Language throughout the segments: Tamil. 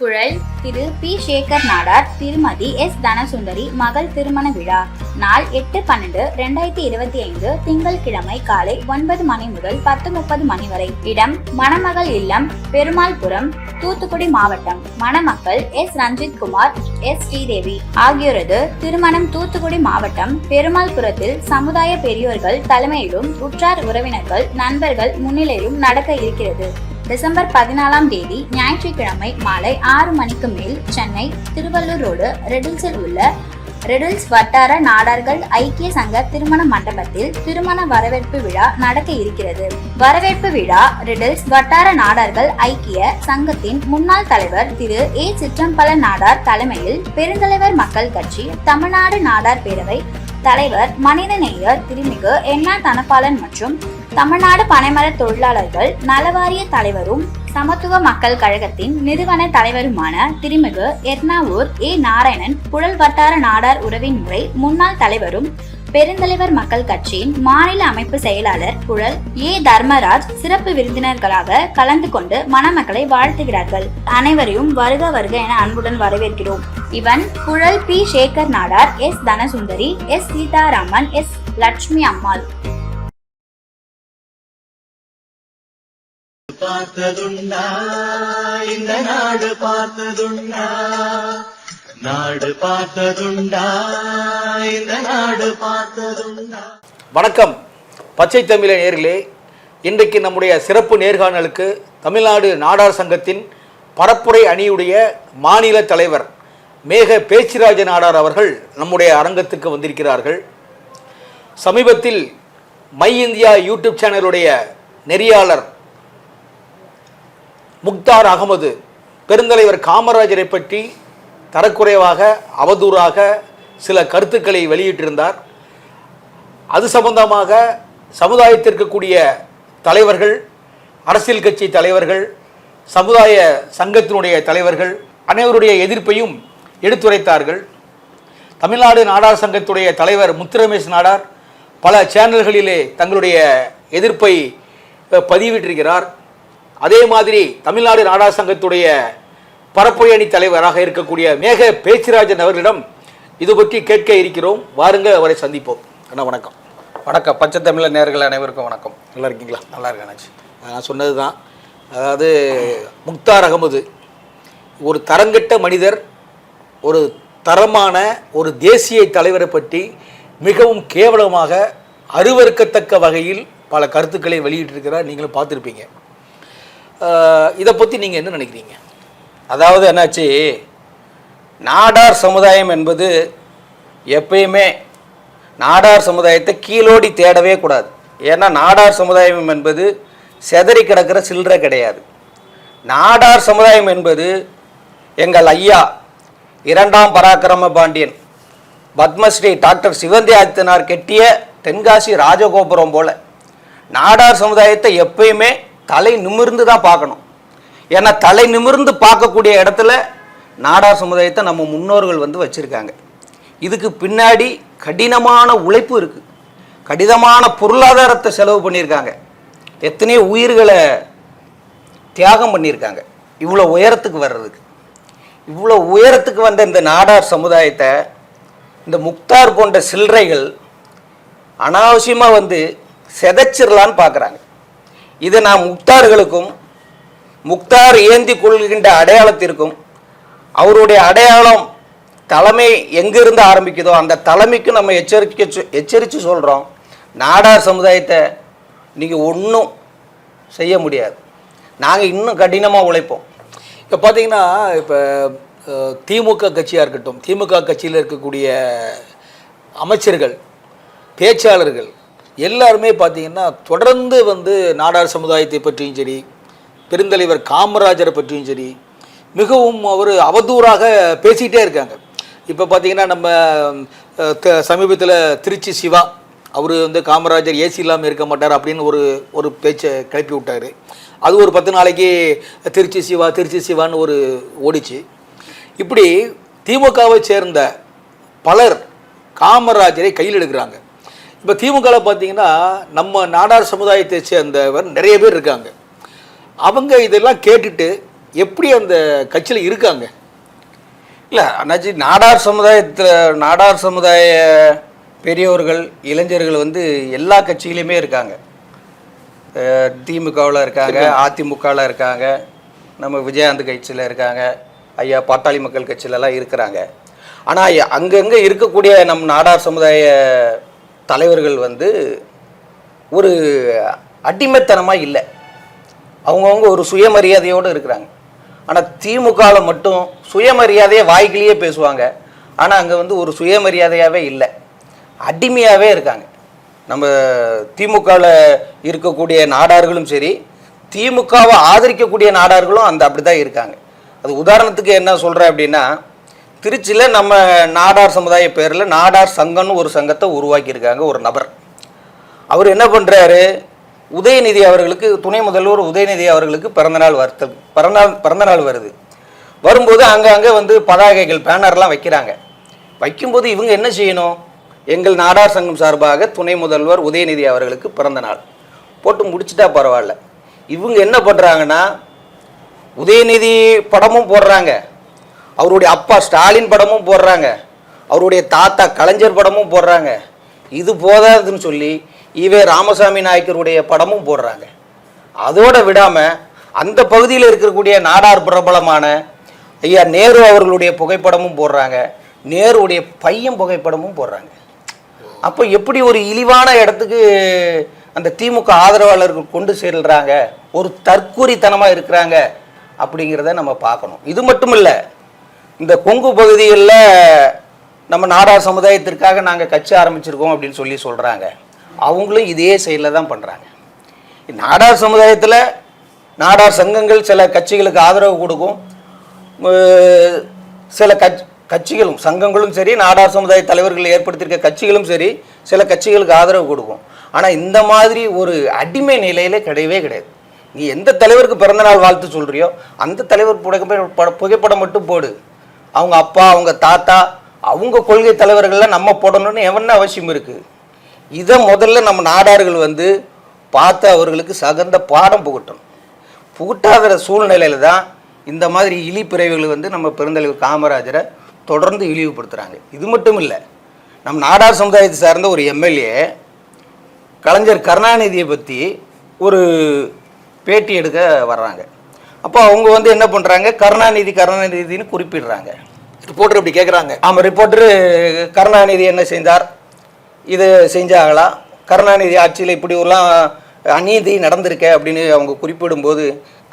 குழல் திரு பி. சேகர் நாடார் திருமதி எஸ். தனசுந்தரி மகள் திருமண விழா. நாள் எட்டு பன்னெண்டு ரெண்டாயிரத்தி இருபத்தி ஐந்து திங்கட்கிழமை காலை ஒன்பது மணி முதல் பத்து முப்பது மணி வரை. இடம் மணமகள் இல்லம் பெருமாள்புரம் தூத்துக்குடி மாவட்டம். மணமக்கள் எஸ். ரஞ்சித் குமார் எஸ். ஸ்ரீதேவி. ஆகியோரது திருமணம் தூத்துக்குடி மாவட்டம் பெருமாள்புரத்தில் சமுதாய பெரியோர்கள் தலைமையிலும் உற்றார் உறவினர்கள் நண்பர்கள் முன்னிலையிலும் நடக்க இருக்கிறது. டிசம்பர் பதினாலாம் தேதி ஞாயிற்றுக்கிழமை மாலை ஆறு மணிக்கு மேல் சென்னை திருவள்ளூர் ரோடு ரெடில்ஸில் உள்ள ரெடில்ஸ் வட்டார நாடார்கள் ஐக்கிய சங்க திருமண மண்டபத்தில் திருமண வரவேற்பு விழா நடக்க இருக்கிறது. வரவேற்பு விழா ரெடில்ஸ் வட்டார நாடார்கள் ஐக்கிய சங்கத்தின் முன்னாள் தலைவர் திரு ஏ. சிற்றம்பல நாடார் தலைமையில் பெருந்தலைவர் மக்கள் கட்சி தமிழ்நாடு நாடார் பேரவை தலைவர் மனிதநேயர் திருமிகு எண்ணா தனபாலன் மற்றும் தமிழ்நாடு பனைமர தொழிலாளர்கள் நலவாரிய தலைவரும் சமத்துவ மக்கள் கழகத்தின் நிறுவன தலைவருமான திருமிகு எர்ணாவூர் ஏ. நாராயணன் புழல் வட்டார நாடார் உறவின் முறை முன்னாள் தலைவரும் பெருந்தலைவர் மக்கள் கட்சியின் மாநில அமைப்பு செயலாளர் குழல் ஏ. தர்மராஜ் சிறப்பு விருந்தினர்களாக கலந்து கொண்டு மணமக்களை வாழ்த்துகிறார்கள். அனைவரையும் வருக வருக என அன்புடன் வரவேற்கிறோம். இவன் குழல் P. Sekar Nadar S. Dhanasundari S. Seetharaman S. Lakshmi Ammal. பார்த்ததுண்டா இந்த நாடு பார்த்ததுண்டா நாடு பார்த்ததுண்டா இந்த நாடு பார்த்ததுண்டா. வணக்கம். பச்சை தமிழ நேர்களே இன்றைக்கு நம்முடைய சிறப்பு நேர்காணலுக்கு தமிழ்நாடு நாடார் சங்கத்தின் பரப்புரை அணியுடைய மாநில தலைவர் மேக பேச்சிராஜ நாடார் அவர்கள் நம்முடைய அரங்கத்துக்கு வந்திருக்கிறார்கள். சமீபத்தில் மை இந்தியா யூடியூப் சேனலுடைய நெறியாளர் முக்தார் அகமது பெருந்தலைவர் காமராஜரை பற்றி தரக்குறைவாக அவதூறாக சில கருத்துக்களை வெளியிட்டிருந்தார். அது சம்பந்தமாக சமுதாயத்திற்கு கூடிய தலைவர்கள் அரசியல் கட்சி தலைவர்கள் சமுதாய சங்கத்தினுடைய தலைவர்கள் அனைவருடைய எதிர்ப்பையும் எடுத்துரைத்தார்கள். தமிழ்நாடு நாடார் சங்கத்துடைய தலைவர் முத்துரமேஷ் நாடார் பல சேனல்களிலே தங்களுடைய எதிர்ப்பை பதிவிட்டிருக்கிறார். அதே மாதிரி தமிழ்நாடு நாடார் சங்கத்துடைய பரப்புரை அணி தலைவராக இருக்கக்கூடிய மேக பேச்சிராஜன் அவர்களிடம் இது பற்றி கேட்க இருக்கிறோம். வாருங்க அவரை சந்திப்போம். அண்ணா வணக்கம். வணக்கம். பச்சை தமிழர் நேர்கள் அனைவருக்கும் வணக்கம். நல்லா இருக்கீங்களா? நல்லா இருக்கேன் அண்ணாச்சி. நான் சொன்னது தான் அதாவது முக்தார் அகமது ஒரு தரங்கெட்ட மனிதர் ஒரு தரமான ஒரு தேசிய தலைவரை பற்றி மிகவும் கேவலமாக அருவருக்கத்தக்க வகையில் பல கருத்துக்களை வெளியிட்டிருக்கிறார். நீங்களும் பார்த்துருப்பீங்க. இதை பற்றி நீங்கள் என்ன நினைக்கிறீங்க? அதாவது என்னாச்சு? நாடார் சமுதாயம் என்பது எப்பயுமே நாடார் சமுதாயத்தை கீழோடி தேடவே கூடாது. ஏன்னா நாடார் சமுதாயம் என்பது செதறி கிடக்கிற சில்லறை கிடையாது. நாடார் சமுதாயம் என்பது எங்கள் ஐயா இரண்டாம் பராக்கிரம பாண்டியன் பத்மஸ்ரீ டாக்டர் சிவந்தி ஆதித்தனார் கெட்டிய தென்காசி ராஜகோபுரம் போல நாடார் சமுதாயத்தை எப்பயுமே தலை நிமிர்ந்து தான் பார்க்கணும். ஏன்னா தலை நிமிர்ந்து பார்க்கக்கூடிய இடத்துல நாடார் சமுதாயத்தை நம்ம முன்னோர்கள் வந்து வச்சுருக்காங்க. இதுக்கு பின்னாடி கடினமான உழைப்பு இருக்குது கடினமான பொருளாதாரத்தை செலவு பண்ணியிருக்காங்க. எத்தனையோ உயிர்களை தியாகம் பண்ணியிருக்காங்க. இவ்வளோ உயரத்துக்கு வர்றதுக்கு. இவ்வளோ உயரத்துக்கு வந்த இந்த நாடார் சமுதாயத்தை இந்த முக்தார் போன்ற சில்லறைகள் அனாவசியமாக வந்து செதைச்சிடலான்னு பார்க்குறாங்க. இதை நான் முக்தார்களுக்கும் முக்தார் ஏந்தி கொள்கின்ற அடையாளத்திற்கும் அவருடைய அடையாளம் தலைமை எங்கிருந்து ஆரம்பிக்குதோ அந்த தலைமைக்கு நம்ம எச்சரிக்கை சொ- எச்சரித்து சொல்கிறோம் நாடார் சமுதாயத்தை நீங்கள் ஒன்றும் செய்ய முடியாது. நாங்கள் இன்னும் கடினமாக உழைப்போம். இப்போ பார்த்தீங்கன்னா இப்போ திமுக கட்சியாக இருக்கட்டும் திமுக கட்சியில் இருக்கக்கூடிய அமைச்சர்கள் பேச்சாளர்கள் எல்லாருமே பார்த்தீங்கன்னா தொடர்ந்து வந்து நாடார் சமுதாயத்தை பற்றியும் சரி பெருந்தலைவர் காமராஜரை பற்றியும் சரி மிகவும் அவர் அவதூறாக பேசிக்கிட்டே இருக்காங்க. இப்போ பார்த்தீங்கன்னா நம்ம சமீபத்தில் திருச்சி சிவா அவர் வந்து காமராஜர் ஏசி இல்லாமல் இருக்க மாட்டார் அப்படின்னு ஒரு ஒரு பேச்சை கிளப்பி விட்டார். அது ஒரு பத்து நாளைக்கு திருச்சி சிவா திருச்சி சிவான்னு ஒரு ஓடிச்சு. இப்படி திமுகவை சேர்ந்த பலர் காமராஜரை கையில் எடுக்கிறாங்க. இப்போ திமுகவில் பார்த்தீங்கன்னா நம்ம நாடார் சமுதாயத்தை சேர்ந்தவர் நிறைய பேர் இருக்காங்க. அவங்க இதெல்லாம் கேட்டுட்டு எப்படி அந்த கட்சியில் இருக்காங்க? இல்லை அண்ணாச்சி நாடார் சமுதாயத்தில் நாடார் சமுதாய பெரியவர்கள் இளைஞர்கள் வந்து எல்லா கட்சியிலையுமே இருக்காங்க. திமுகவில் இருக்காங்க அதிமுகவில் இருக்காங்க நம்ம விஜயகாந்த் கட்சியில் இருக்காங்க ஐயா பாட்டாளி மக்கள் கட்சியிலலாம் இருக்கிறாங்க. ஆனால் அங்கங்கே இருக்கக்கூடிய நம் நாடார் சமுதாய தலைவர்கள் வந்து ஒரு அடிமைத்தனமாக இல்லை. அவங்கவுங்க ஒரு சுயமரியாதையோடு இருக்கிறாங்க. ஆனால் திமுகவில் மட்டும் சுயமரியாதையை வாய்க்கிலேயே பேசுவாங்க. ஆனால் அங்கே வந்து ஒரு சுயமரியாதையாகவே இல்லை. அடிமையாகவே இருக்காங்க. நம்ம திமுகவில் இருக்கக்கூடிய நாடார்களும் சரி திமுகவை ஆதரிக்கக்கூடிய நாடார்களும் அந்த அப்படி தான் இருக்காங்க. அது உதாரணத்துக்கு என்ன சொல்கிறேன் அப்படின்னா திருச்சியில் நம்ம நாடார் சமுதாய பேரில் நாடார் சங்கம்னு ஒரு சங்கத்தை உருவாக்கியிருக்காங்க ஒரு நபர். அவர் என்ன பண்ணுறாரு உதயநிதி அவர்களுக்கு துணை முதல்வர் உதயநிதி அவர்களுக்கு பிறந்தநாள் வருத்த பிறந்தநாள் பிறந்தநாள் வருது. வரும்போது அங்கங்கே வந்து பதாகைகள் பேனர்லாம் வைக்கிறாங்க. வைக்கும்போது இவங்க என்ன செய்யணும்? எங்கள் நாடார் சங்கம் சார்பாக துணை முதல்வர் உதயநிதி அவர்களுக்கு பிறந்த நாள் போட்டு முடிச்சிட்டா பரவாயில்ல. இவங்க என்ன பண்ணுறாங்கன்னா உதயநிதி படமும் போடுறாங்க. அவருடைய அப்பா ஸ்டாலின் படமும் போடுறாங்க. அவருடைய தாத்தா கலைஞர் படமும் போடுறாங்க. இது போதாதுன்னு சொல்லி ஈவே ராமசாமி நாயக்கருடைய படமும் போடுறாங்க. அதோடு விடாமல் அந்த பகுதியில் இருக்கக்கூடிய நாடார் பிரபலமான ஐயா நேரு அவர்களுடைய புகைப்படமும் போடுறாங்க. நேருடைய பையன் புகைப்படமும் போடுறாங்க. அப்போ எப்படி ஒரு இழிவான இடத்துக்கு அந்த திமுக ஆதரவாளர்கள் கொண்டு செல்கிறாங்க ஒரு தற்கூரித்தனமாக இருக்கிறாங்க அப்படிங்கிறத நம்ம பார்க்கணும். இது மட்டும் இல்லை இந்த கொங்கு பகுதிகளில் நம்ம நாடார் சமுதாயத்திற்காக நாங்கள் கட்சி ஆரம்பிச்சிருக்கோம் அப்படின்னு சொல்லி சொல்கிறாங்க அவங்களும் இதே செயலில் தான் பண்ணுறாங்க நாடார் சமுதாயத்தில் நாடார் சங்கங்கள் சில கட்சிகளுக்கு ஆதரவு கொடுக்கும். சில கட்சி கட்சிகளும் சங்கங்களும் சரி நாடார் சமுதாய தலைவர்கள் ஏற்படுத்தியிருக்க கட்சிகளும் சரி சில கட்சிகளுக்கு ஆதரவு கொடுக்கும். ஆனால் இந்த மாதிரி ஒரு அடிமை நிலையில கிடையவே கிடையாது. நீ எந்த தலைவருக்கு பிறந்தநாள் வாழ்த்து சொல்றியோ அந்த தலைவர் புகைப்பட புகைப்படம் மட்டும் போடு. அவங்க அப்பா அவங்க தாத்தா அவங்க கொள்கை தலைவர்கள்லாம் நம்ம போடணும்னு எவன அவசியம் இருக்குது இதை முதல்ல நம்ம நாடார்கள் வந்து பார்த்து அவர்களுக்கு சகந்த பாடம் புகட்டணும். புகட்டாத சூழ்நிலையில் தான் இந்த மாதிரி இழிப்பிறவிகள் வந்து நம்ம பெருந்தலைவர் காமராஜரை தொடர்ந்து இழிவுபடுத்துகிறாங்க இது மட்டும் இல்லை நம் நாடார் சமுதாயத்தை சார்ந்த ஒரு எம்எல்ஏ கலைஞர் கருணாநிதியை பற்றி ஒரு பேட்டி எடுக்க வர்றாங்க. அப்போ அவங்க வந்து என்ன பண்ணுறாங்க கருணாநிதி கருணாநிதின்னு குறிப்பிடுறாங்க. ரிப்போர்ட்டர் இப்படி கேட்குறாங்க ஆமாம் ரிப்போர்ட்டரு கருணாநிதி என்ன செஞ்சார்? இது செஞ்சாங்களா? கருணாநிதி ஆட்சியில் இப்படி எல்லாம் அநீதி நடந்திருக்க அப்படின்னு அவங்க குறிப்பிடும்போது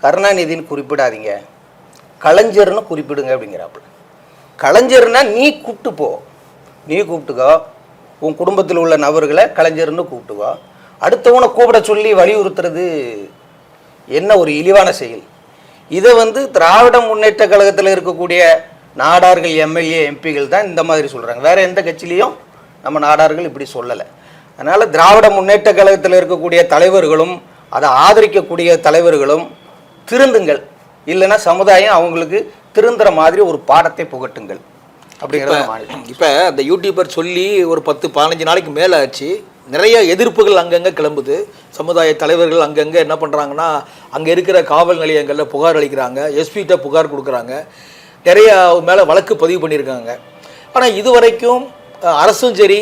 கருணாநிதின்னு குறிப்பிடாதீங்க. கலைஞர்னு குறிப்பிடுங்க அப்படிங்கிறாப்புல. கலைஞர்னா நீ கூப்பிட்டு போ. நீ கூப்பிட்டுக்கோ. உன் குடும்பத்தில் உள்ள நபர்களை கலைஞர்னு கூப்பிட்டுக்கோ. அடுத்தவனை கூப்பிட சொல்லி வலியுறுத்துறது என்ன ஒரு இழிவான செயல்? இதை வந்து திராவிட முன்னேற்ற கழகத்தில் இருக்கக்கூடிய நாடார்கள் எம்எல்ஏ எம்பிகள் தான் இந்த மாதிரி சொல்கிறாங்க வேற எந்த கட்சியிலையும் நம்ம நாடார்கள் இப்படி சொல்லலை. அதனால் திராவிட முன்னேற்ற கழகத்தில் இருக்கக்கூடிய தலைவர்களும் அதை ஆதரிக்கக்கூடிய தலைவர்களும் திருந்துங்கள். இல்லைன்னா சமுதாயம் அவங்களுக்கு திருந்துற மாதிரி ஒரு பாடத்தை புகட்டுங்கள். அப்படிங்கிறத இப்போ அந்த யூடியூபர் சொல்லி ஒரு பத்து பதினஞ்சு நாளைக்கு மேலே ஆச்சு நிறைய எதிர்ப்புகள் அங்கங்கே கிளம்புது. சமுதாய தலைவர்கள் அங்கங்கே என்ன பண்ணுறாங்கன்னா அங்கே இருக்கிற காவல் நிலையங்களில் புகார் அளிக்கிறாங்க. எஸ்பிகிட்ட புகார் கொடுக்குறாங்க. நிறைய மேலே வழக்கு பதிவு பண்ணியிருக்காங்க. ஆனால் இது வரைக்கும் அரசும் சரி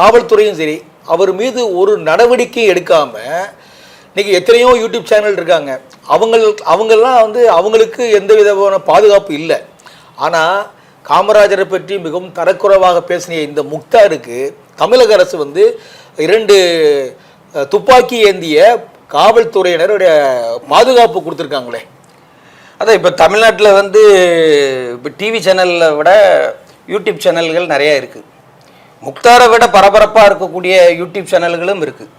காவல்துறையும் சரி அவர் மீது ஒரு நடவடிக்கை எடுக்காமல் இன்றைக்கி எத்தனையோ யூடியூப் சேனல் இருக்காங்க. அவங்கள் அவங்கெல்லாம் வந்து அவங்களுக்கு எந்த விதமான பாதுகாப்பு இல்லை. ஆனால் காமராஜரை பற்றி மிகவும் தரக்குறைவாக பேசின இந்த முக்தாருக்கு தமிழக அரசு வந்து இரண்டு துப்பாக்கி ஏந்திய காவல்துறையினருடைய பாதுகாப்பு கொடுத்துருக்காங்களே. அதான் இப்போ தமிழ்நாட்டில் வந்து இப்போ டிவி சேனலில் விட யூடியூப் சேனல்கள் நிறையா இருக்குது முக்தாரை விட பரபரப்பாக இருக்கக்கூடிய யூடியூப் சேனல்களும் இருக்குது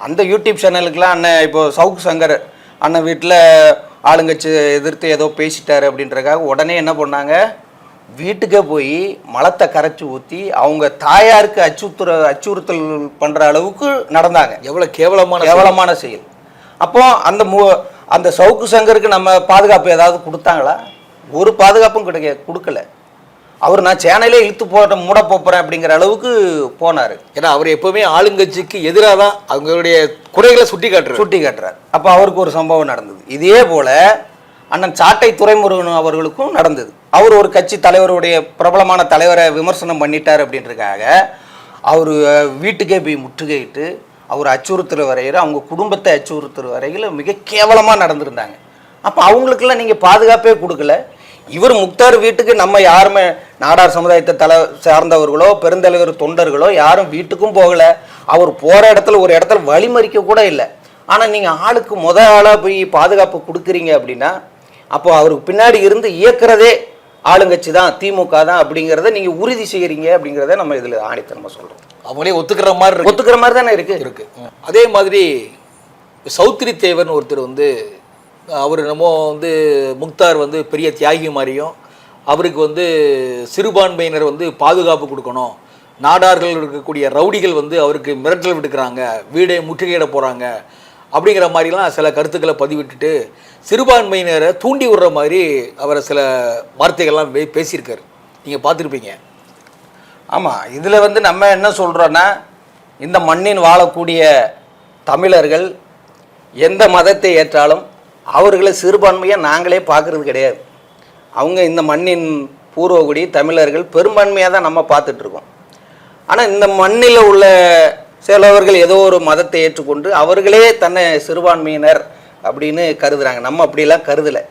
அந்த யூடியூப் சேனலுக்கெலாம் அண்ணன் இப்போ சவுக் சங்கர் அண்ணன் வீட்டில் ஆளுங்கட்சி எதிர்த்து ஏதோ பேசிட்டாரு அப்படின்றக்காக உடனே என்ன பண்ணாங்க? வீட்டுக்கே போய் மலத்தை கரைச்சி ஊற்றி அவங்க தாயாருக்கு அச்சுறுத்துற அச்சுறுத்தல் பண்ணுற அளவுக்கு நடந்தாங்க. எவ்வளோ கேவலமான கேவலமான செயல். அப்போ அந்த மு அந்த சவுக்கு சங்கருக்கு நம்ம பாதுகாப்பு ஏதாவது கொடுத்தாங்களா? ஒரு பாதுகாப்பும் கிடைக்க கொடுக்கல. அவர் நான் சேனலே இழுத்து போட்ட மூட போறேன் அப்படிங்கிற அளவுக்கு போனார். ஏன்னா அவர் எப்பவுமே ஆளுங்கட்சிக்கு எதிராக தான் அவங்களுடைய குறைகளை சுட்டி காட்டுறாரு. சுட்டி காட்டுறார். அப்போ அவருக்கு ஒரு சம்பவம் நடந்தது. இதே போல அண்ணன் சாட்டை துரைமுருகன் அவர்களுக்கும் நடந்தது. அவர் ஒரு கட்சி தலைவருடைய பிரபலமான தலைவரை விமர்சனம் பண்ணிட்டார் அப்படின்றதுக்காக அவர் வீட்டுக்கே போய் முற்றுகையிட்டு அவர் அச்சுறுத்தல் வரையிற அவங்க குடும்பத்தை அச்சுறுத்தல் வரையில் மிக கேவலமாக நடந்திருந்தாங்க. அப்போ அவங்களுக்கெல்லாம் நீங்கள் பாதுகாப்பே கொடுக்கல. இவர் முக்தார் வீட்டுக்கு நம்ம யாருமே நாடார் சமுதாயத்தை தலை சார்ந்தவர்களோ பெருந்தலைவர் தொண்டர்களோ யாரும் வீட்டுக்கும் போகலை. அவர் போகிற இடத்துல ஒரு இடத்துல வழிமறிக்க கூட இல்லை. ஆனால் நீங்கள் ஆளுக்கு முத ஆளாக போய் பாதுகாப்பு கொடுக்குறீங்க அப்படின்னா அப்போ அவருக்கு பின்னாடி இருந்து இயக்குறதே ஆளுங்கட்சி தான் திமுக தான் அப்படிங்கிறத நீங்கள் உறுதி செய்கிறீங்க அப்படிங்கிறத நம்ம இதில் ஆணித்தனமாக சொல்கிறோம் அவங்களே ஒத்துக்கிற மாதிரி இருக்கு. ஒத்துக்கிற மாதிரி தானே இருக்குது இருக்கு. அதே மாதிரி சௌத்ரி தேவர்னு ஒருத்தர் வந்து அவர் என்னமோ வந்து முக்தார் வந்து பெரிய தியாகி மாதிரியும் அவருக்கு வந்து சிறுபான்மையினர் வந்து பாதுகாப்பு கொடுக்கணும். நாடார்கள் இருக்கக்கூடிய ரவுடிகள் வந்து அவருக்கு மிரட்டல் விடுக்கிறாங்க. வீடை முற்றுகையிட போகிறாங்க அப்படிங்கிற மாதிரிலாம் சில கருத்துக்களை பதிவிட்டுட்டு சிறுபான்மையினரை தூண்டி விடுற மாதிரி அவரை சில வார்த்தைகள்லாம் வே- பேசியிருக்காரு. நீங்கள் பார்த்துருப்பீங்க. ஆமாம் இதில் வந்து நம்ம என்ன சொல்கிறோன்னா இந்த மண்ணின் வாழக்கூடிய தமிழர்கள் எந்த மதத்தை ஏற்றாலும் அவர்களை சிறுபான்மையாக நாங்களே பார்க்குறது கிடையாது. அவங்க இந்த மண்ணின் பூர்வகுடி தமிழர்கள் பெரும்பான்மையாக தான் நம்ம பார்த்துட்ருக்கோம். ஆனால் இந்த மண்ணில் உள்ள சிலவர்கள் ஏதோ ஒரு மதத்தை ஏற்றுக்கொண்டு அவர்களே தன்னை சிறுபான்மையினர் அப்படின்னு கருதுறாங்க. நம்ம அப்படிலாம் கருதலை.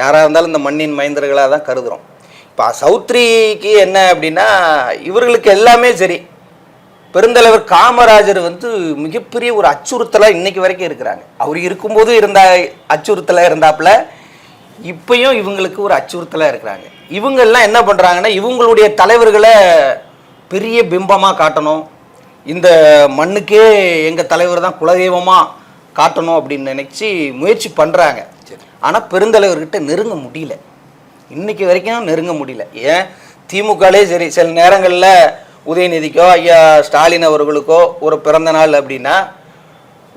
யாராக இருந்தாலும் இந்த மண்ணின் மைந்தர்களாக தான் கருதுகிறோம் இப்போ சௌத்ரிக்கு என்ன அப்படின்னா இவர்களுக்கு எல்லாமே சரி. பெருந்தலைவர் காமராஜர் வந்து மிகப்பெரிய ஒரு அச்சுறுத்தலாக இன்னைக்கு வரைக்கும் இருக்கிறாங்க. அவர் இருக்கும்போது இருந்தா அச்சுறுத்தலாக இருந்தாப்புல இப்பையும் இவங்களுக்கு ஒரு அச்சுறுத்தலாக இருக்கிறாங்க. இவங்கெல்லாம் என்ன பண்ணுறாங்கன்னா இவங்களுடைய தலைவர்களை பெரிய பிம்பமாக காட்டணும். இந்த மண்ணுக்கே எங்கள் தலைவர் தான் குலதெய்வமாக காட்டணும் அப்படின்னு நினச்சி முயற்சி பண்ணுறாங்க ஆனால் பெருந்தலைவர்கிட்ட நெருங்க முடியல. இன்னைக்கு வரைக்கும் நெருங்க முடியல. ஏன்? திமுகலே சரி சில நேரங்களில் உதயநிதிக்கோ ஐயா ஸ்டாலின் அவர்களுக்கோ ஒரு பிறந்த நாள் அப்படின்னா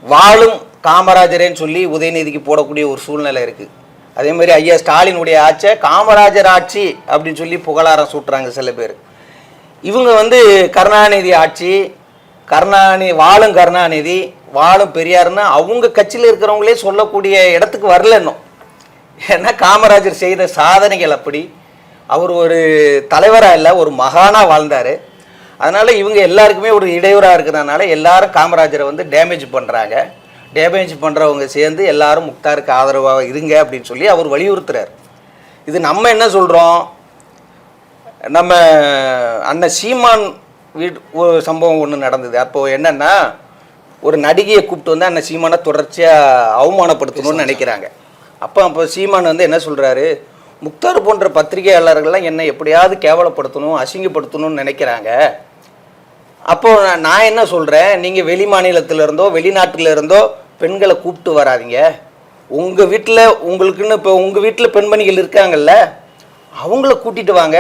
வாழும் காமராஜரேன்னு சொல்லி உதயநிதிக்கு போடக்கூடிய ஒரு சூழ்நிலை இருக்குது அதே மாதிரி ஐயா ஸ்டாலினுடைய ஆட்சியை காமராஜர் ஆட்சி அப்படின்னு சொல்லி புகழாரம் சூட்டுறாங்க சில பேர். இவங்க வந்து கருணாநிதி ஆட்சி கருணாநிதி வாழும் கருணாநிதி வாழும் பெரியார்னு அவங்க கட்சியில் இருக்கிறவங்களே சொல்லக்கூடிய இடத்துக்கு வரல இன்னும் ஏன்னா காமராஜர் செய்த சாதனைகள் அப்படி. அவர் ஒரு தலைவராக இல்லை ஒரு மகானாக வாழ்ந்தார். அதனால் இவங்க எல்லாருக்குமே ஒரு இடையூறாக இருக்கிறதுனால எல்லாரும் காமராஜரை வந்து டேமேஜ் பண்ணுறாங்க டேமேஜ் பண்ணுறவங்க சேர்ந்து எல்லாரும் முக்தாருக்கு ஆதரவாக இருங்க அப்படின்னு சொல்லி அவர் வலியுறுத்துறார். இது நம்ம என்ன சொல்கிறோம் நம்ம அண்ணன் சீமான் வீட் சம்பவம் ஒன்று நடந்தது. அப்போது என்னென்னா ஒரு நடிகையை கூப்பிட்டு வந்து அண்ணன் சீமானை தொடர்ச்சியாக அவமானப்படுத்தணும்னு நினைக்கிறாங்க. அப்போ அப்போ சீமான் வந்து என்ன சொல்கிறாரு முக்தார் போன்ற பத்திரிகையாளர்கள்லாம் என்னை எப்படியாவது கேவலப்படுத்தணும் அசிங்கப்படுத்தணும்னு நினைக்கிறாங்க. அப்போ நான் நான் என்ன சொல்கிறேன் நீங்கள் வெளி மாநிலத்துல இருந்தோ வெளிநாட்டுல இருந்தோ பெண்களை கூப்பிட்டு வராதீங்க. உங்கள் வீட்டில் உங்களுக்குன்னு இப்போ உங்கள் வீட்டில் பெண்மணிகள் இருக்காங்கல்ல அவங்கள கூட்டிட்டு வாங்க.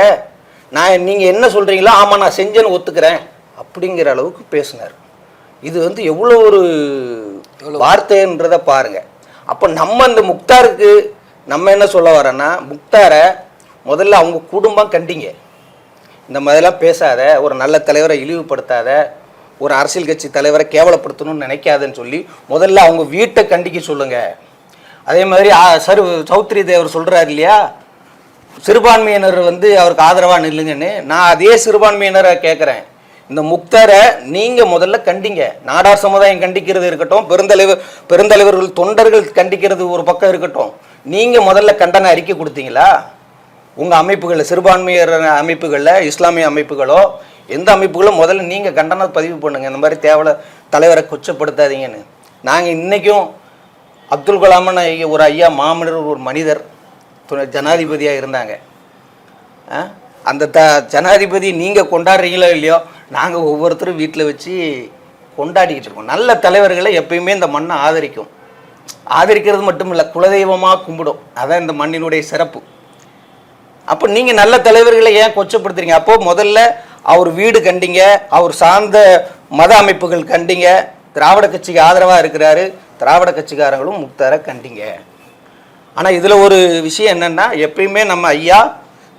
நான் நீங்கள் என்ன சொல்கிறீங்களோ ஆமாம் நான் செஞ்சேன்னு ஒத்துக்கிறேன். அப்படிங்கிற அளவுக்கு பேசினார். இது வந்து எவ்வளோ ஒரு வார்த்தைன்றதை பாருங்க. அப்போ நம்ம இந்த முக்தாருக்கு நம்ம என்ன சொல்ல வரோன்னா முக்தாரை முதல்ல அவங்க குடும்பம் கண்டிங்க. இந்த மாதிரிலாம் பேசாத ஒரு நல்ல தலைவரை இழிவுபடுத்தாத ஒரு அரசியல் கட்சி தலைவரை கேவலப்படுத்தணும்னு நினைக்காதன்னு சொல்லி முதல்ல அவங்க வீட்டை கண்டிக்க சொல்லுங்க. அதே மாதிரி சரு சௌத்ரி தேவர் சொல்றாரு இல்லையா? சிறுபான்மையினர் வந்து அவருக்கு ஆதரவாக நில்லுங்கன்னு. நான் அதே சிறுபான்மையினரை கேட்குறேன் இந்த முக்தரை நீங்கள் முதல்ல கண்டிங்க. நாடார் சமுதாயம் கண்டிக்கிறது இருக்கட்டும் பெருந்தலைவர் பெருந்தலைவர்கள் தொண்டர்கள் கண்டிக்கிறது ஒரு பக்கம் இருக்கட்டும். நீங்கள் முதல்ல கண்டன அறிக்கை கொடுத்தீங்களா? உங்கள் அமைப்புகளில் சிறுபான்மையர் அமைப்புகளில் இஸ்லாமிய அமைப்புகளோ எந்த அமைப்புகளும் முதல்ல நீங்கள் கண்டனம் பதிவு பண்ணுங்கள் இந்த மாதிரி தேவல தலைவரை கொச்சப்படுத்தாதீங்கன்னு. நாங்கள் இன்றைக்கும் அப்துல் கலாமன் ஐயா- ஒரு ஐயா மாமனர் ஒரு மனிதர் துணை ஜனாதிபதியாக இருந்தாங்க. ஆ? அந்த த ஜனாதிபதி நீங்கள் கொண்டாடுறீங்களோ இல்லையோ நாங்கள் ஒவ்வொருத்தரும் வீட்டில் வச்சு கொண்டாடிக்கிட்டு இருக்கோம். நல்ல தலைவர்களை எப்பயுமே இந்த மண்ணை ஆதரிக்கும். ஆதரிக்கிறது மட்டும் இல்லை குலதெய்வமாக கும்பிடும். அதான் இந்த மண்ணினுடைய சிறப்பு. அப்போ நீங்கள் நல்ல தலைவர்களை ஏன் கொச்சப்படுத்துறீங்க? அப்போது முதல்ல அவர் வீடு கண்டிங்க அவர் சார்ந்த மத அமைப்புகள் கண்டிங்க. திராவிட கட்சிக்கு ஆதரவாக இருக்கிறாரு. திராவிட கட்சிக்காரங்களும் முக்தார கண்டிங்க. ஆனால் இதில் ஒரு விஷயம் என்னென்னா எப்பயுமே நம்ம ஐயா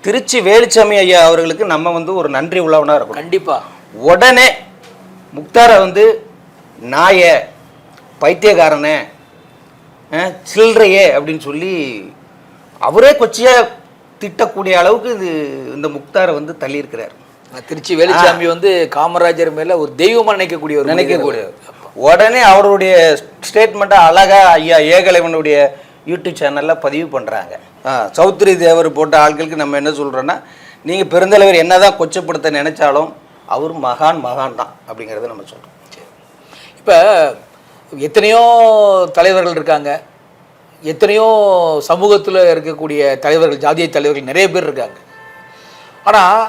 திருச்சி வேலுச்சாமி ஐயா அவர்களுக்கு நம்ம வந்து ஒரு நன்றி உள்ளவனாக இருக்கும் கண்டிப்பாக உடனே முக்தாரை வந்து நாய பைத்தியக்காரனே சில்லறையே அப்படின்னு சொல்லி அவரே கொச்சியா திட்டக்கூடிய அளவுக்கு இது இந்த முக்தாரை வந்து தள்ளியிருக்கிறார். திருச்சி வேலுச்சாமி வந்து காமராஜர் மேல ஒரு தெய்வமா நினைக்கக்கூடிய ஒரு நினைக்கக்கூடிய. உடனே அவருடைய ஸ்டேட்மெண்ட்டை அழகா ஐயா ஏகலைவனுடைய யூடியூப் சேனலில் பதிவு பண்ணுறாங்க சௌத்ரி தேவர் போட்ட ஆட்களுக்கு நம்ம என்ன சொல்கிறோன்னா நீங்கள் பெருந்தலைவர் என்னதான் கொச்சப்படுத்த நினைச்சாலும் அவர் மகான் மகான் தான் அப்படிங்கிறத நம்ம சொல்கிறோம் இப்போ எத்தனையோ தலைவர்கள் இருக்காங்க. எத்தனையோ சமூகத்தில் இருக்கக்கூடிய தலைவர்கள் ஜாதிய தலைவர்கள் நிறைய பேர் இருக்காங்க. ஆனால்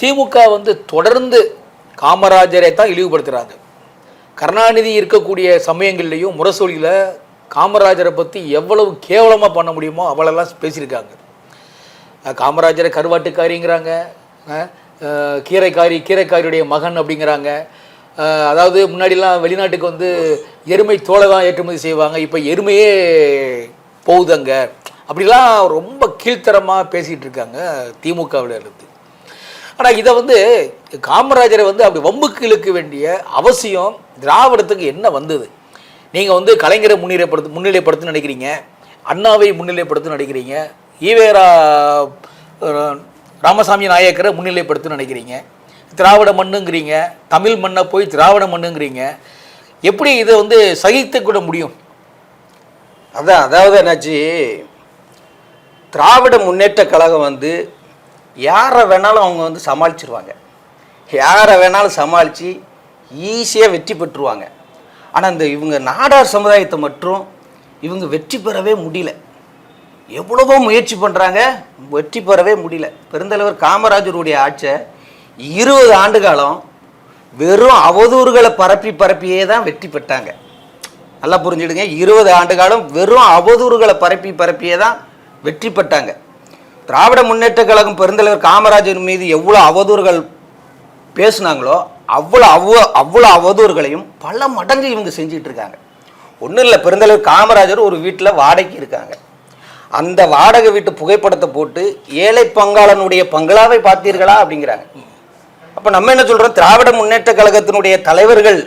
திமுக வந்து தொடர்ந்து காமராஜரை தான் இழிவுபடுத்துகிறாங்க கருணாநிதி இருக்கக்கூடிய சமயங்கள்லையும் முரசொலியில் காமராஜரை பற்றி எவ்வளவு கேவலமாக பண்ண முடியுமோ அவ்வளோலாம் பேசியிருக்காங்க. காமராஜரை கருவாட்டுக்காரிங்கிறாங்க. கீரைக்காரி கீரைக்காரியுடைய மகன் அப்படிங்கிறாங்க. அதாவது முன்னாடிலாம் வெளிநாட்டுக்கு வந்து எருமை தோலை தான் ஏற்றுமதி செய்வாங்க. இப்போ எருமையே போகுதுங்க. அப்படிலாம் ரொம்ப கீழ்த்தரமாக பேசிகிட்டு இருக்காங்க திமுகவில் இருந்து. ஆனால் இதை வந்து காமராஜரை வந்து அப்படி வம்புக்கு இழுக்க வேண்டிய அவசியம் திராவிடத்துக்கு என்ன வந்தது? நீங்கள் வந்து கலைஞரை முன்னிலைப்படுத்து முன்னிலைப்படுத்துன்னு நினைக்கிறீங்க. அண்ணாவை முன்னிலைப்படுத்துன்னு நினைக்கிறீங்க. ஈவேரா ராமசாமி நாயக்கரை முன்னிலைப்படுத்துன்னு நினைக்கிறீங்க. திராவிட மண்ணுங்கிறீங்க. தமிழ் மண்ணை போய் திராவிட மண்ணுங்கிறீங்க. எப்படி இதை வந்து சகித்து கூட முடியும்? அதான் அதாவது என்னாச்சு? திராவிட முன்னேற்ற கழகம் வந்து யாரை வேணாலும் அவங்க வந்து சமாளிச்சிருவாங்க. யாரை வேணாலும் சமாளித்து ஈஸியாக வெற்றி பெற்றுருவாங்க. ஆனால் இந்த இவங்க நாடார் சமுதாயத்தை மட்டும் இவங்க வெற்றி பெறவே முடியல. எவ்வளவோ முயற்சி பண்ணுறாங்க வெற்றி பெறவே முடியல. பெருந்தலைவர் காமராஜருடைய ஆட்சியை இருபது ஆண்டு காலம் வெறும் அவதூறுகளை பரப்பி பரப்பியே தான் வெற்றி பெற்றாங்க. நல்லா புரிஞ்சுடுங்க இருபது ஆண்டு காலம் வெறும் அவதூறுகளை பரப்பி பரப்பியே தான் வெற்றி பெற்றாங்க. திராவிட முன்னேற்ற கழகம் பெருந்தலைவர் காமராஜர் மீது எவ்வளோ அவதூறுகள் பேசுனாங்களோ அவ்வளோ அவ்வளோ அவ்வளோ அவதூறுகளையும் பல மடங்கு இவங்க செஞ்சிட்ருக்காங்க ஒன்றும் இல்லை பெருந்தலைவர் காமராஜர் ஒரு வீட்டில் வாடகைக்கு இருக்காங்க. அந்த வாடகை வீட்டு புகைப்படத்தை போட்டு ஏழை பங்காளனுடைய பங்களாவை பார்த்தீர்களா அப்படிங்கிறாங்க. அப்போ நம்ம என்ன சொல்கிறோம் திராவிட முன்னேற்ற கழகத்தினுடைய தலைவர்கள்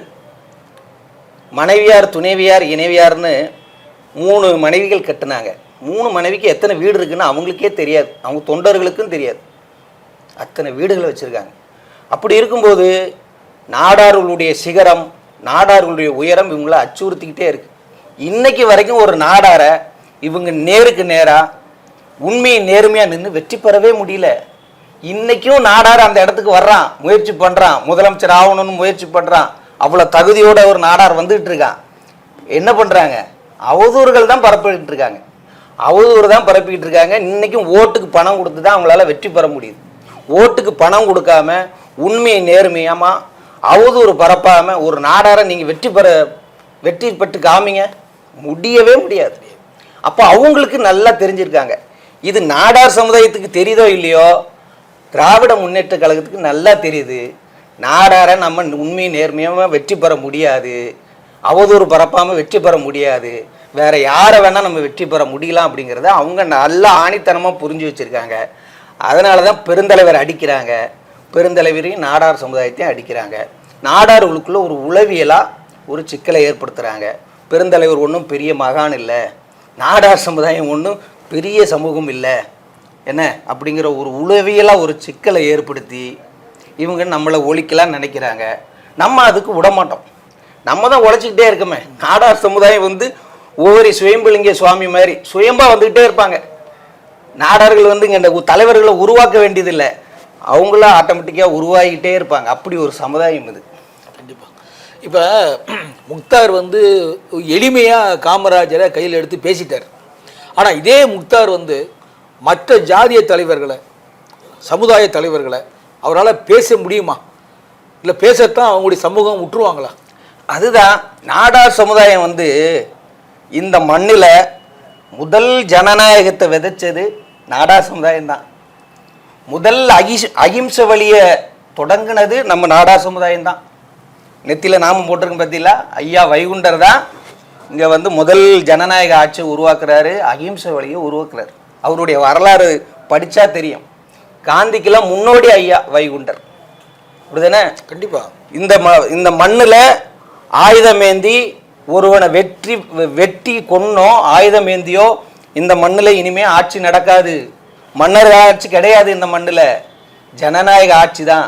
மனைவியார் துணைவியார் இணைவியார்னு மூணு மனைவிகள் கட்டினாங்க. மூணு மனைவிக்கு எத்தனை வீடு இருக்குன்னு அவங்களுக்கே தெரியாது. அவங்க தொண்டர்களுக்கும் தெரியாது. அத்தனை வீடுகளை வச்சுருக்காங்க. அப்படி இருக்கும்போது நாடார்களுடைய சிகரம் நாடார்களுடைய உயரம் இவங்கள அச்சுறுத்திக்கிட்டே இருக்குது இன்றைக்கி வரைக்கும் ஒரு நாடாரை இவங்க நேருக்கு நேராக உண்மையை நேர்மையாக நின்று வெற்றி பெறவே முடியல. இன்றைக்கும் நாடார் அந்த இடத்துக்கு வர்றான் முயற்சி பண்ணுறான் முதலமைச்சர் ஆகணும்னு முயற்சி பண்ணுறான் அவ்வளோ தகுதியோட ஒரு நாடார் வந்துகிட்டு இருக்கான். என்ன பண்ணுறாங்க அவதூறுகள் தான் பரப்பிக்கிட்டு இருக்காங்க. அவதூறு தான் பரப்பிக்கிட்டு இருக்காங்க. இன்றைக்கும் ஓட்டுக்கு பணம் கொடுத்து தான் அவங்களால வெற்றி பெற முடியுது. ஓட்டுக்கு பணம் கொடுக்காம உண்மையை நேர்மையாமா அவதூறு பரப்பாமல் ஒரு நாடாரை நீங்கள் வெற்றி பெற வெற்றி பெற்று காமிங்க. முடியவே முடியாது. அப்போ அவங்களுக்கு நல்லா தெரிஞ்சிருக்காங்க. இது நாடார் சமுதாயத்துக்கு தெரியுதோ இல்லையோ? திராவிட முன்னேற்ற கழகத்துக்கு நல்லா தெரியுது. நாடாரை நம்ம உண்மை நேர்மையாக வெற்றி பெற முடியாது. அவதூறு பரப்பாமல் வெற்றி பெற முடியாது. வேற யாரை வேணால் நம்ம வெற்றி பெற முடியலாம் அப்படிங்கிறத அவங்க நல்லா ஆணித்தனமாக புரிஞ்சு வச்சுருக்காங்க. அதனால தான் பெருந்தலைவர் அடிக்கிறாங்க. பெருந்தலைவரையும் நாடார் சமுதாயத்தையும் அடிக்கிறாங்க. நாடார்களுக்குள்ள ஒரு உளவியலாக ஒரு சிக்கலை ஏற்படுத்துகிறாங்க பெருந்தலைவர் ஒன்றும் பெரிய மகான் இல்லை. நாடார் சமுதாயம் ஒன்றும் பெரிய சமூகம் இல்லை. என்ன? அப்படிங்கிற ஒரு உளவியலாக ஒரு சிக்கலை ஏற்படுத்தி இவங்க நம்மளை ஒழிக்கலாம்னு நினைக்கிறாங்க. நம்ம அதுக்கு விடமாட்டோம். நம்ம தான் உழைச்சிக்கிட்டே இருக்கோமே. நாடார் சமுதாயம் வந்து ஒவ்வொரு சுயம்பலிங்க சுவாமி மாதிரி சுயம்பாக வந்துக்கிட்டே இருப்பாங்க. நாடார்கள் வந்து இங்கே இந்த தலைவர்களை உருவாக்க வேண்டியதில்லை. அவங்களா ஆட்டோமேட்டிக்காக உருவாகிக்கிட்டே இருப்பாங்க. அப்படி ஒரு சமுதாயம் இது. இப்போ முக்தார் வந்து எளிமையாக காமராஜரை கையில் எடுத்து பேசிட்டார். ஆனால் இதே முக்தார் வந்து மற்ற ஜாதிய தலைவர்களை சமுதாய தலைவர்களை அவரால் பேச முடியுமா? இல்லை பேசத்தான் அவங்களுடைய சமூகம் விட்டுருவாங்களா அதுதான் நாடார் சமுதாயம் வந்து இந்த மண்ணில் முதல் ஜனநாயகத்தை விதைச்சது நாடார் சமுதாயம் தான் முதல் அகிஷ் அகிம்சை வழியை தொடங்கினது நம்ம நாடார் சமுதாயம் தான் நெத்தியில் நாமம் போட்டிருக்கோம் பார்த்தீங்களா ஐயா வைகுண்டர் தான் இங்கே வந்து முதல் ஜனநாயக ஆட்சியை உருவாக்குறாரு அகிம்சை வழியை உருவாக்குறாரு. அவருடைய வரலாறு படித்தா தெரியும். காந்திக்கெல்லாம் முன்னோடி ஐயா வைகுண்டர். அப்படிதானே கண்டிப்பாக இந்த ம இந்த மண்ணில் ஆயுதமேந்தி ஒருவனை வெற்றி வெட்டி கொன்னோ ஆயுதமேந்தியோ இந்த மண்ணில் இனிமே ஆட்சி நடக்காது. மன்னர் ஆட்சி கிடையாது இந்த மண்ணில். ஜனநாயக ஆட்சி தான்.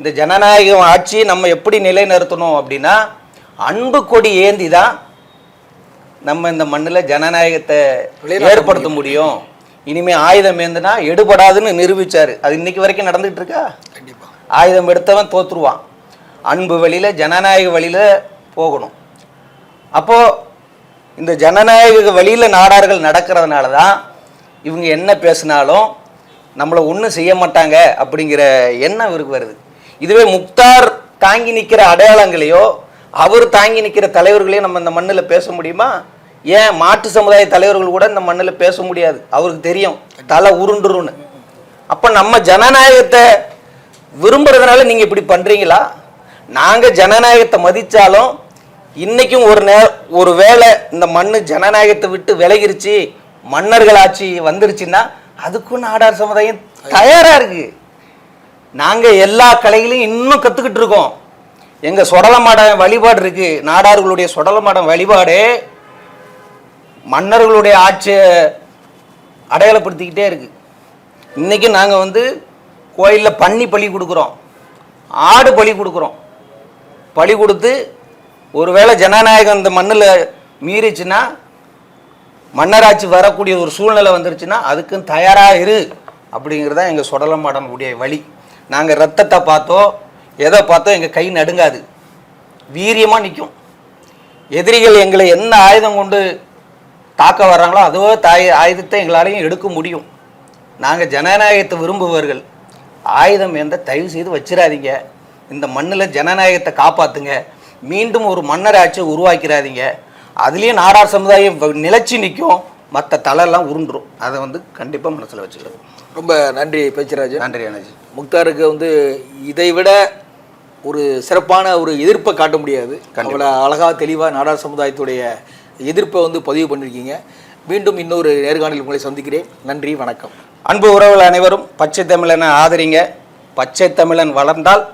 இந்த ஜனநாயக ஆட்சியை நம்ம எப்படி நிலைநிறுத்தணும் அப்படின்னா அன்பு கொடி ஏந்தி தான் நம்ம இந்த மண்ணில் ஜனநாயகத்தை ஏற்படுத்த முடியும். இனிமே ஆயுதம் ஏந்துனா எடுபடாதுன்னு நிரூபிச்சாரு. அது இன்னைக்கு வரைக்கும் நடந்துட்டு இருக்கா ஆயுதம் எடுத்தவன் தோத்துருவான். அன்பு வழியில ஜனநாயக வழியில போகணும். அப்போ இந்த ஜனநாயக வழியில நாடார்கள் நடக்கிறதுனால தான் இவங்க என்ன பேசினாலும் நம்மளை ஒன்றும் செய்ய மாட்டாங்க அப்படிங்கிற எண்ணம் இவருக்கு வருது. இதுவே முக்தார் தாங்கி நிற்கிற அடையாளங்களையோ அவர் தாங்கி நிற்கிற தலைவர்களையும் நம்ம இந்த மண்ணில் பேச முடியுமா? ஏன் மாட்டு சமுதாய தலைவர்கள் கூட இந்த மண்ணில் பேச முடியாது? அவருக்கு தெரியும். தலை உருண்டுருன்னு. அப்போ நம்ம ஜனநாயகத்தை விரும்புறதுனால நீங்கள் இப்படி பண்ணுறீங்களா நாங்கள் ஜனநாயகத்தை மதித்தாலும் இன்றைக்கும் ஒரு நே ஒரு வேளை இந்த மண்ணு ஜனநாயகத்தை விட்டு விலகிருச்சு மன்னர்கள் ஆட்சி வந்துருச்சுன்னா அதுக்கும் நாடார் சமுதாயம் தயாராக இருக்குது நாங்கள் எல்லா கலைகளையும் இன்னும் கற்றுக்கிட்டு இருக்கோம். எங்கள் சொடலமாட வழிபாடு இருக்குது நாடார்களுடைய சொடலமாட வழிபாடு மன்னர்களுடைய ஆட்சியை அடையாளப்படுத்திக்கிட்டே இருக்குது இன்றைக்கும் நாங்கள் வந்து கோயிலில் பன்னி பலி கொடுக்குறோம். ஆடு பலி கொடுக்குறோம். பலி கொடுத்து ஒருவேளை ஜனநாயகம் இந்த மண்ணில் மீறிச்சுன்னா மன்னராட்சி வரக்கூடிய ஒரு சூழ்நிலை வந்துருச்சுன்னா அதுக்கும் தயாராக இரு அப்படிங்கிறது தான் எங்கள் சுடலமாடனுடைய வழி. நாங்கள் ரத்தத்தை பார்த்தோ எதை பார்த்தோ எங்கள் கை நடுங்காது. வீரியமாக நிற்கும் எதிரிகள் எங்களை என்ன ஆயுதம் கொண்டு தாக்க வர்றாங்களோ அதோ தாய் ஆயுதத்தை எங்களாலையும் எடுக்க முடியும். நாங்கள் ஜனநாயகத்தை விரும்புபவர்கள் ஆயுதம் எந்த தயவு செய்து வச்சிடாதீங்க இந்த மண்ணில் ஜனநாயகத்தை காப்பாற்றுங்க மீண்டும் ஒரு மன்னர் ஆட்சியை உருவாக்கிறாதீங்க. அதுலேயும் நாடார் சமுதாயம் நிலைச்சு நிற்கும் மற்ற தலையெல்லாம் உருண்டுரும். அதை வந்து கண்டிப்பாக மனசில் வச்சுக்கிறோம் ரொம்ப நன்றி பேச்சுராஜ். நன்றி அண்ணாஜி. முக்தாருக்கு வந்து இதை விட ஒரு சிறப்பான ஒரு எதிர்ப்பை காட்ட முடியாது. அவ்வளோ அழகா தெளிவாக நாடார் சமுதாயத்துடைய எதிர்ப்பை வந்து பதிவு பண்ணியிருக்கீங்க மீண்டும் இன்னொரு நேர்காணலில் உங்களை சந்திக்கிறேன். நன்றி வணக்கம். அன்பு உறவுகள் அனைவரும் பச்சை தமிழனை ஆதரிங்க. பச்சை தமிழன் வளர்ந்தால்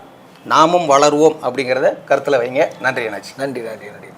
நாமும் வளருவோம் அப்படிங்கிறத கருத்தில் வைங்க. நன்றி அண்ணாச்சி நன்றி நன்றி நன்றி.